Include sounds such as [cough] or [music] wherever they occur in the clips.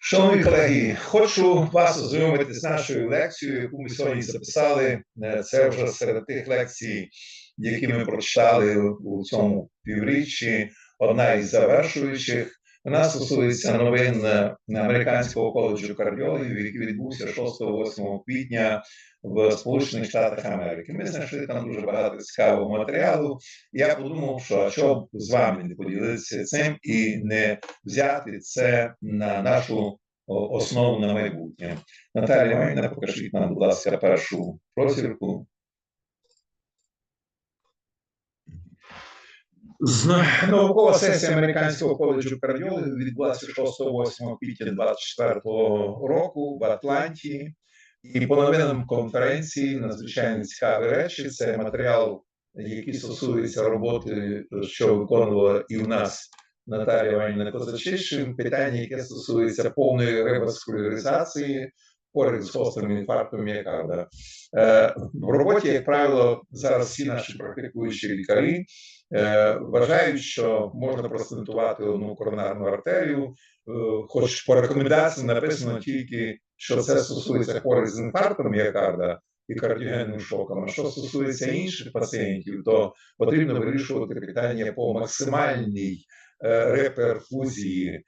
Шановні колеги, хочу вас ознайомити з нашою лекцією, яку ми сьогодні записали. Е, Це вже серед тих лекцій, які ми прочитали у цьому півріччі. Одна із завершуючих. Вона стосується новин е, Американського коледжу кардіологів, який відбувся 6-8 квітня в Сполучених Штатах Америки. Ми знайшли там дуже багато цікавого матеріалу. Я подумав, що що б з вами не поділитися цим і не взяти це на нашу основу на майбутнє. Наталія Іванівна, покажіть нам, будь ласка, першу просірку. [laughs] Наукова сесія Американського коледжу кардіологів відбулася 6-8 квітня 24 року в Атланті. І по новинам конференції надзвичайно цікаві речі. Це матеріал, який стосується роботи, що виконувала і у нас Наталія Іванівна Козачишин. Питання, яке стосується повної реваскуляризації поряд з гострим інфарктом міокарда. Е, В роботі, як правило, зараз всі наші практикуючі лікарі вважають, що можна простентувати одну коронарну артерію, е, хоч по рекомендації написано тільки, що це стосується хворих з інфарктом міокарда і кардіогенним шоком. А що стосується інших пацієнтів, то потрібно вирішувати питання по максимальній е, реперфузії.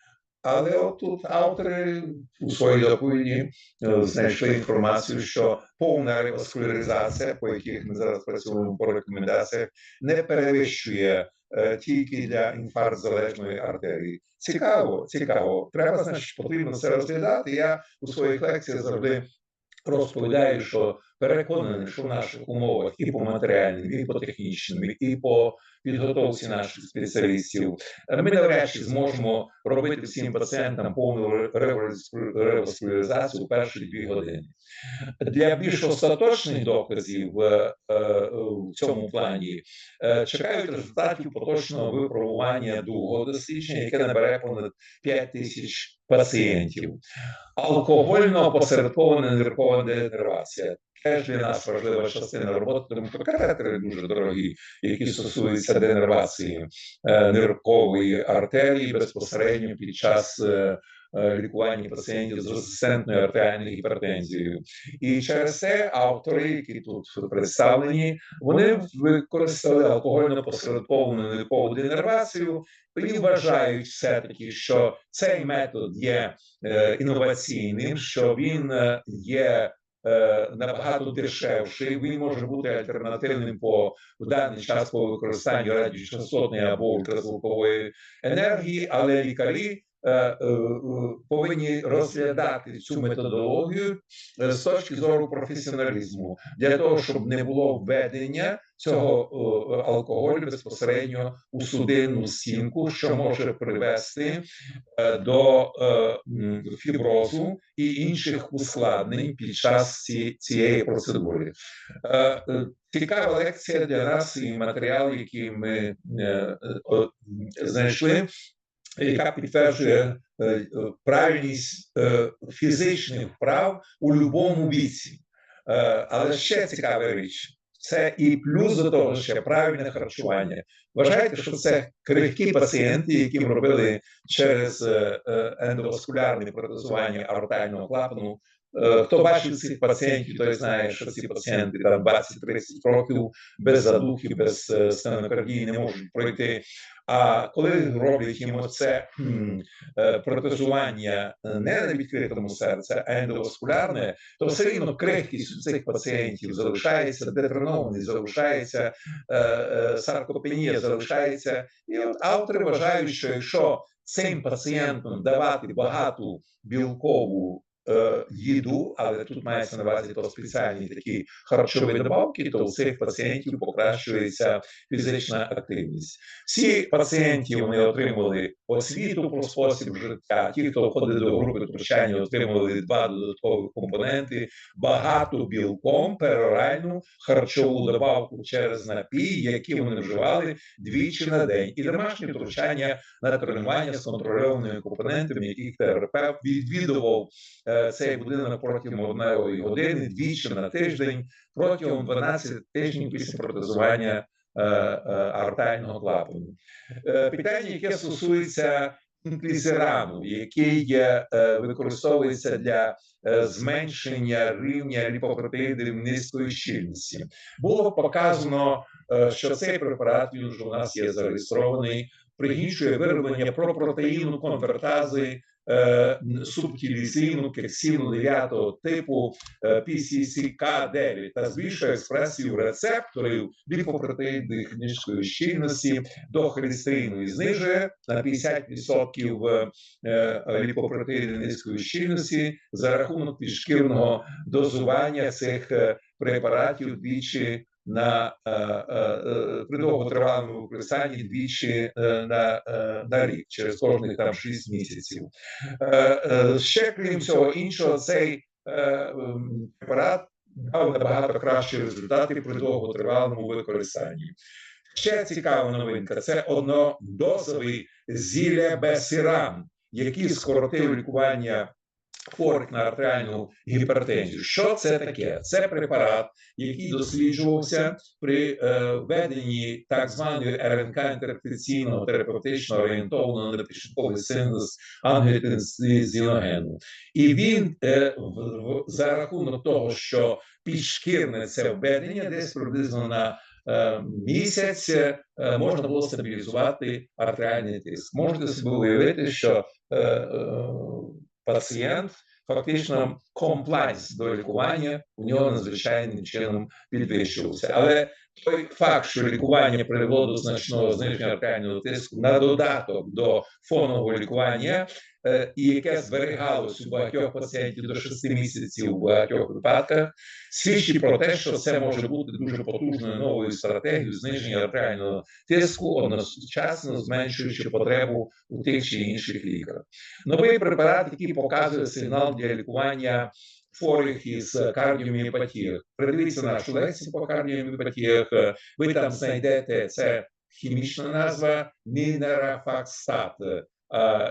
Але отут автори у своїй доповіді е, знайшли інформацію, що повна реваскуляризація, по яких ми зараз працюємо по рекомендаціях, не перевищує е, тільки для інфаркт залежної артерії. Цікаво, цікаво. Треба, значить, потрібно це розглядати. Я у своїх лекціях завжди розповідаю, що переконаний, що в наших умовах і по матеріальним, і по технічним, і по підготовці наших спеціалістів, ми чи зможемо робити всім пацієнтам повну у перші дві години. Для більш остаточних доказів е, е, в цьому плані е, чекають результатів поточного випробування другого дослідження, яке набере понад 5 тисяч пацієнтів. Алкогольно посередкована ниркова денервація. Теж для нас важлива частина роботи, тому що катетери дуже дорогі, які стосуються денервації е, ниркової артерії безпосередньо під час е, е, лікування пацієнтів з резистентною артеріальною гіпертензією. І через це автори, які тут представлені, вони використали алкогольно посередковану ниркову денервацію і вважають все-таки, що цей метод є інноваційним, що він є набагато дешевший. Він може бути альтернативним по в даний час по використанню радіочастотної або ультразвукової енергії, але лікарі. Е, е, Повинні розглядати цю методологію е, з точки зору професіоналізму для того, щоб не було введення цього алкоголю безпосередньо у судинну стінку, що може привести до фіброзу і інших ускладнень під час цієї процедури. Цікава лекція для нас і матеріал, який ми знайшли, яка підтверджує е, е, правильність е, фізичних вправ у будь-якому віці. Але ще цікава річ. Це і плюс до того, ще правильне харчування. Вважайте, що це крихкі пацієнти, яким робили через ендоваскулярне протезування аортального клапану. Е, Хто бачив цих пацієнтів, той знає, що ці пацієнти там 20-30 років без задухи, без е, стенокардії не можуть пройти. А коли роблять їм оце е, протезування е, не на відкритому серці, а ендоваскулярне, то все рівно крихкість у цих пацієнтів залишається, детренованість залишається, е, е, саркопенія залишається. І от автори вважають, що якщо цим пацієнтам давати багату білкову е, їду, але тут мається на увазі то спеціальні такі харчові добавки, то у цих пацієнтів покращується фізична активність. Всі пацієнти вони отримали освіту про спосіб життя. Ті, хто входить до групи втручання, отримали два додаткові компоненти: багату білком, пероральну харчову добавку через напій, які вони вживали двічі на день, і домашнє втручання на тренування з контрольованими компонентами, яких терапевт відвідував е, цей будинок протягом одної години двічі на тиждень протягом 12 тижнів після протезування е, е, клапану. Е, Питання, яке стосується інклізирану, який е, використовується для е, зменшення рівня ліпопротеїдів низької щільності. Було показано, е, що цей препарат він вже у нас є зареєстрований, пригнічує вироблення пропротеїну конвертази е, субтілізину кексіну 9 типу е, PCCK9 та збільшує експресію рецепторів ліпопротеїдних низької щільності до холестерину знижує на 50% е, ліпопротеїди низької щільності за рахунок підшкірного дозування цих е, препаратів двічі на е, е, е, при довготривалому використанні двічі на на рік через кожних там 6 місяців. Ще крім цього іншого, цей препарат дав набагато кращі результати при довготривалому використанні. Ще цікава новинка: це однодозовий зілебесиран, який скоротив лікування хворих на артеріальну гіпертензію. Що це таке? Це препарат, який досліджувався при е, веденні так званої РНК інтерпретаційного терапевтично орієнтованого на підшуковий синтез ангіотензіногену. І він е, в, в, за рахунок того, що підшкірне це введення, десь приблизно на е, Місяць е, можна було стабілізувати артеріальний тиск. Можете собі уявити, що е, пацієнт фактично комплайс до лікування у нього надзвичайним чином підвищувався. Але той факт, що лікування привело до значного зниження артеріального тиску на додаток до фонового лікування, Е, і яке зберігалось у багатьох пацієнтів до 6 місяців у багатьох випадках, свідчить про те, що це може бути дуже потужною новою стратегією зниження артеріального тиску, одночасно зменшуючи потребу у тих чи інших ліках. Новий препарат, який показує сигнал для лікування. Хворих із кардіоміопатіях. Придивіться нашу лекцію по кардіоміопатіях. Ви там знайдете це хімічна назва Мінерафакстат.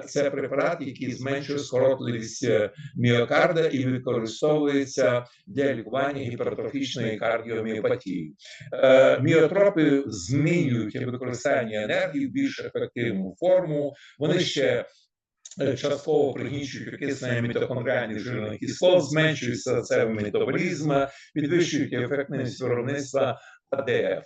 Це препарат, який зменшує скоротливість е, міокарда і використовується для лікування гіпертрофічної кардіоміопатії. Е, міотропи змінюють використання енергії в більш ефективну форму. Вони ще е, Частково пригнічують окиснення мітохондріальних жирних кислот, зменшують серцевий метаболізм, підвищують ефективність виробництва АДФ.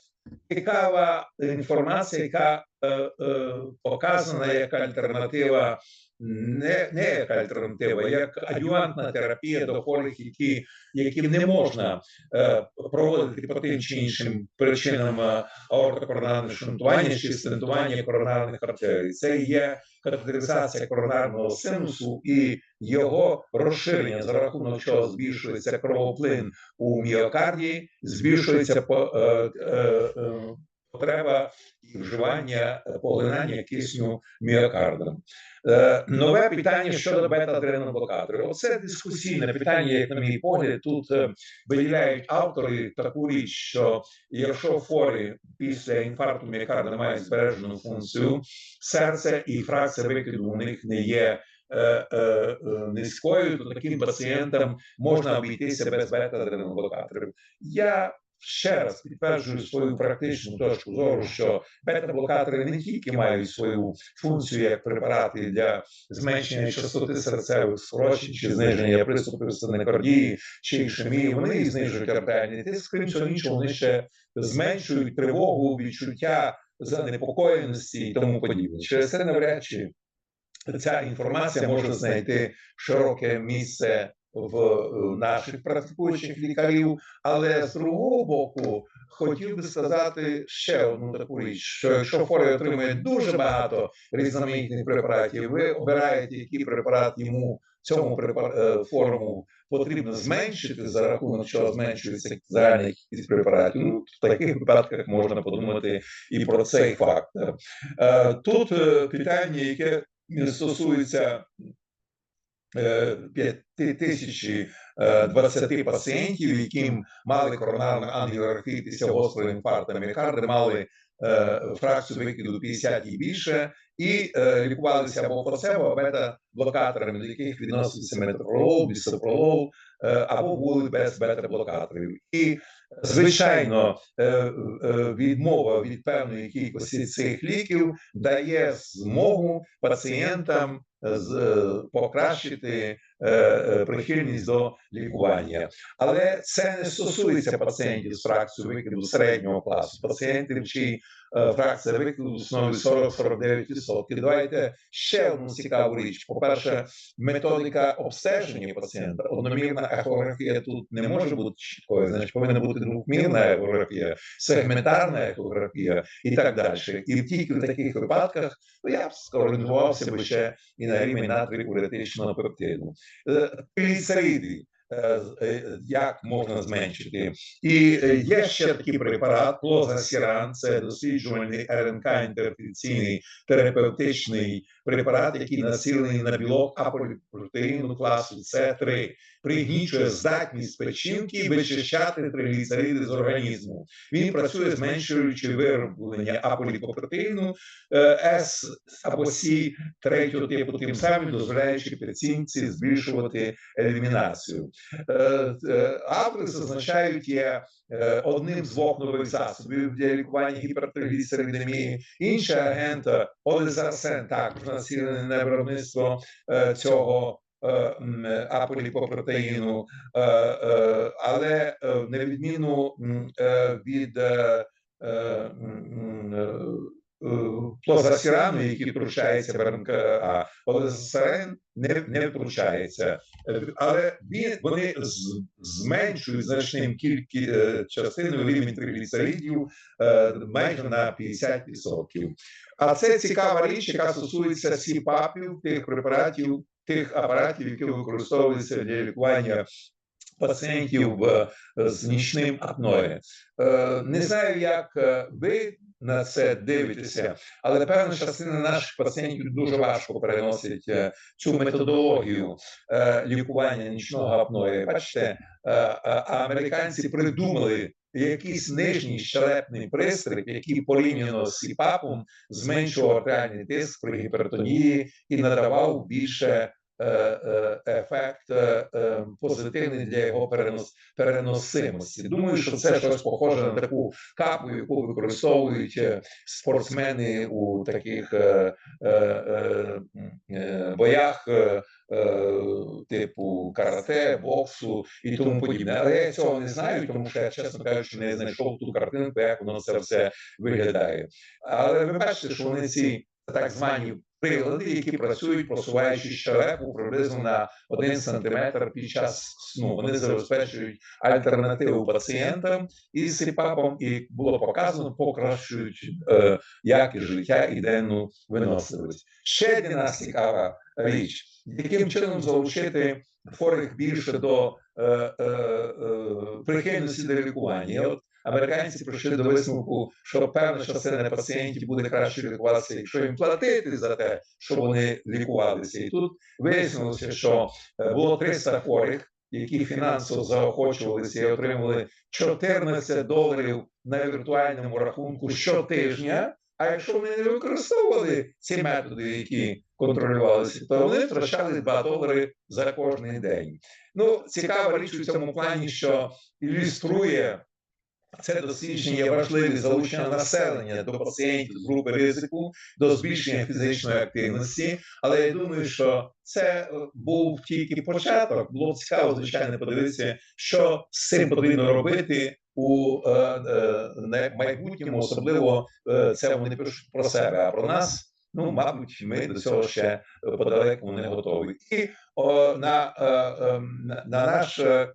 Цікава інформація, яка е, е, показана як альтернатива, не не як альтернатива, як адювантна терапія до хворих, які яким не можна е, проводити по тим чи іншим причинам е, аортокоронарного шунтування чи стентування коронарних артерій. Це є катетеризація коронарного синусу і його розширення за рахунок чого збільшується кровоплин у міокарді, збільшується по. Е, е, е, потреба і вживання е, поглинання кисню міокардом. Е, нове питання щодо бета-адреноблокаторів. Оце дискусійне питання, як на мій погляд, тут е, виділяють автори таку річ, що якщо хворі після інфаркту міокарда мають збережену функцію серця і фракція викиду у них не є. Низькою, то таким пацієнтам можна обійтися без бета-адреноблокаторів. Я ще раз підтверджую свою практичну точку зору, що бета-блокатори не тільки мають свою функцію як препарати для зменшення частоти серцевих скорочень чи зниження приступів стенокардії чи ішемії, вони знижують артеріальний тиск, крім цього іншого, вони ще зменшують тривогу, відчуття занепокоєності і тому подібне. Через це навряд чи ця інформація може знайти широке місце в наших практикуючих лікарів, але з другого боку хотів би сказати ще одну таку річ: що якщо хворий отримує дуже багато різноманітних препаратів, ви обираєте, який препарат йому цьому препар... форму потрібно зменшити за рахунок чого зменшується загальна кількість препаратів. Ну, в таких випадках можна подумати і про цей факт. Тут питання, яке стосується 5020 е, пацієнтів, яким мали коронарний ангіографію після гострого інфаркту міокарда, мали е, фракцію викиду 50 і більше, і е, лікувалися або плацебо, або бета-блокаторами, до яких відноситься метапролол, бісопролол, або були без бета-блокаторів. І Звичайно, е, е, відмова від певної кількості цих ліків дає змогу пацієнтам е, покращити е, е, прихильність до лікування, але це не стосується пацієнтів з фракцією викиду середнього класу, пацієнтів, чиї фракція викиду становить 40-49%. Давайте ще одну цікаву річ. По перше, методика обстеження пацієнта, одномірна ехографія тут не може бути чіткою, значить повинна бути двохмірна ехографія, сегментарна ехографія і так далі. І тільки в таких випадках ну, я б скоординувався би ще і на рівень натрикуретичного пептиду. Гліцериди, як можна зменшити. І є ще такий препарат клозасіран, це досліджувальний РНК інтерфекційний терапевтичний препарат, який націлений на білок аполіпротеїну класу С3, пригнічує здатність печінки вичищати тригліцериди з організму. Він працює зменшуючи вироблення аполіпопротеїну С або С третього типу, тим самим дозволяючи печінці збільшувати елімінацію. Автори зазначають є одним з двох нових засобів для лікування гіпертригліцеридемії. Інша агента олезарсен також націлений на виробництво цього аполіпопротеїну, але на відміну від плозасірану, який втручається в РНК, а полезасарен не не втручається, але він вони зменшують значним кількість частиною рівень тригліцеридів майже на 50%. А це цікава річ, яка стосується сіпапів, тих препаратів, тих апаратів, які використовуються для лікування пацієнтів з нічним апноє. Не знаю, як ви на це дивитеся, але певна частина наших пацієнтів дуже важко переносить цю методологію лікування нічного апноє. Бачите, американці придумали. Якийсь нижній щелепний пристрій, який порівняно з СІПАПом зменшував артеріальний тиск при гіпертонії і надавав більше Е, е, ефект е, позитивний для його перенос, переносимості. Думаю, що це щось похоже на таку капу, яку використовують спортсмени у таких боях. Типу карате, боксу і тому подібне. Але я цього не знаю, тому що я, чесно кажучи, не знайшов ту картинку, як воно це все виглядає. Але ви бачите, що вони ці так звані прилади, які працюють, просуваючи щелепу приблизно на один сантиметр під час сну. Вони забезпечують альтернативу пацієнтам із СІПАПом, і було показано, покращують е, якість життя і денну виносливість. Ще для нас цікава річ, яким чином залучити хворих більше до е, е, е, прихильності до лікування. От американці прийшли до висновку, що певна частина пацієнтів буде краще лікуватися, якщо їм платити за те, що вони лікувалися. І тут вияснилося, що е, було 300 хворих, які фінансово заохочувалися і отримали 14 доларів на віртуальному рахунку щотижня. А якщо вони не використовували ці методи, які контролювалися, то вони втрачали 2 долари за кожний день. Ну цікава річ у цьому плані, що ілюструє це дослідження є важливі залучення населення до пацієнтів з групи ризику, до збільшення фізичної активності. Але я думаю, що це е, був тільки початок. Було цікаво, звичайно, подивитися, що з цим потрібно робити у е, е, майбутньому. Особливо е, це вони пишуть про себе, а про нас. Ну, мабуть, ми до цього ще е, подалеку не готові. І о, на е, ем, на, на наше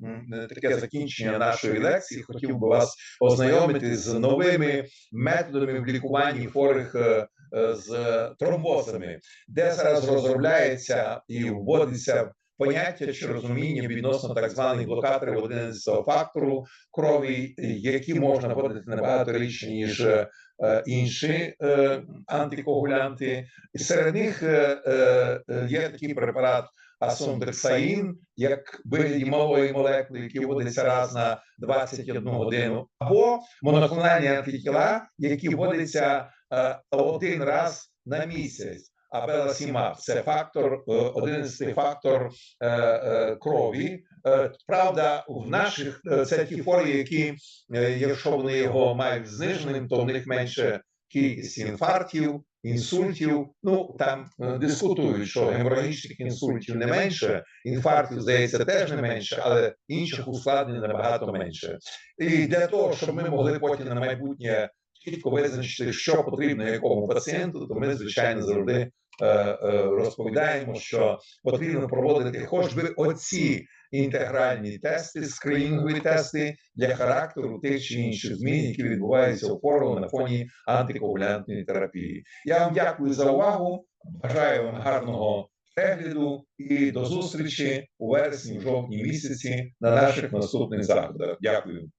таке закінчення нашої лекції хотів би вас ознайомити з новими методами в лікуванні хворих е, з тромбозами, де зараз розробляється і вводиться. Поняття чи розуміння відносно так званих блокаторів 11 фактору крові, які можна вводити набагато рідше, ніж Е, інші е, антикоагулянти. Серед них е, є такий препарат асондексаїн, як вигляді малої молекули, які вводиться раз на 21 годину, або моноклональні антитіла, які вводяться один раз на місяць. Абеласімаб це фактор, е, одинадцятий фактор е, е, крові. Е, Правда, в наших е, це ті хворі, які, е, якщо вони його мають зниженим, то в них менше кількість інфарктів, інсультів. Ну там е, дискутують, що геморагічних інсультів не менше, інфарктів здається теж не менше, але інших ускладнень набагато менше. І для того, щоб ми могли потім на майбутнє чітко визначити, що потрібно якому пацієнту, то ми звичайно завжди е, е, розповідаємо, що потрібно проводити хоч би оці інтегральні тести, скринінгові тести для характеру тих чи інших змін, які відбуваються у хворого на фоні антикоагулянтної терапії. Я вам дякую за увагу. Бажаю вам гарного перегляду і до зустрічі у вересні, в жовтні місяці на наших наступних заходах. Дякую.